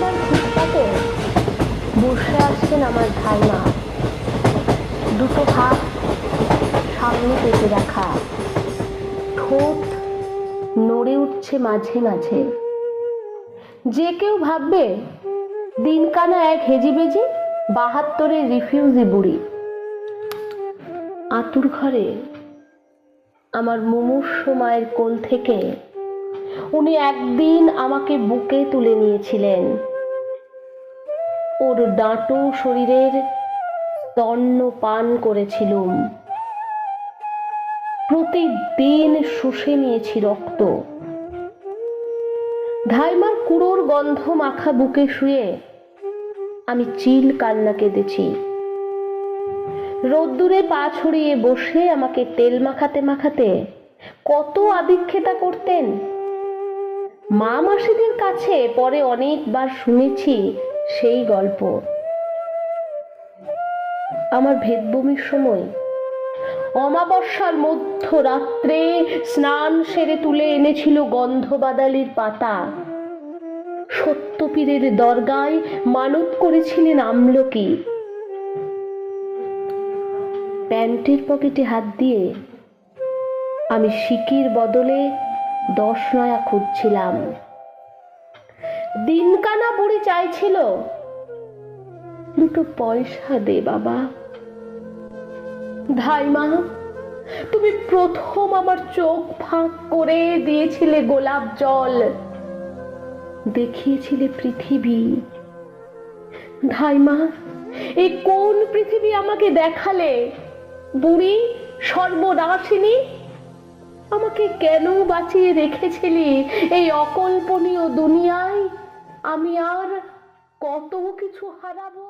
বারান্দার ফুটপাতে বসে আসছেন আমার ধারণা দুটো হাত সামনে পেতে রাখা। ঠোঁট নড়ে উঠছে মাঝে মাঝে। যে কেউ ভাববে, দিনকানা এক হেজিবেজি, বাহাত্তরের রিফিউজি বুড়ি। আতুর ঘরে আমার মুমূর্ষ মায়ের কোল থেকে উনি একদিন আমাকে বুকে তুলে নিয়েছিলেন। ওর ডাঁটো শরীরের তন্ন পান করেছিলুম। প্রতিদিন শুষে নিয়েছি রক্ত। ধাইমার কুড়োর গন্ধ মাখা বুকে শুয়ে আমি চিল কান্না কেঁদেছি। রোদ্দুরে পা ছড়িয়ে বসে আমাকে তেল মাখাতে মাখাতে কত আদিক্ষেতা করতেন। মা মাসিদের কাছে পরে অনেকবার শুনেছি সেই গল্প। আমার ভেদবমির সময় অমাবস্যার মধ্য রাত্রে স্নান সেরে তুলে এনেছিল গন্ধবাদালির পাতা। সত্যপীরের দরগায় মানত করেছিলেন আমলকি। প্যান্টের পকেটে হাত দিয়ে আমি সিকির বদলে দশ নয়া খুঁজছিলাম। দিনকানা বুড়ি চাইছিল। দুটো পয়সা দে বাবা। ধাইমা তুমি প্রথম আমার চোখ ফাঁক করে দিয়েছিলে গোলাপ জল। দেখিয়েছিলে পৃথিবী। ধাইমা এই কোন পৃথিবী আমাকে দেখালে? বুড়ি, সর্বনাশিনী, আমাকে কেন বাঁচিয়ে রেখেছিলি এই অকল্পনীয় দুনিয়ায়? আমি আর কত কিছু হারাবো?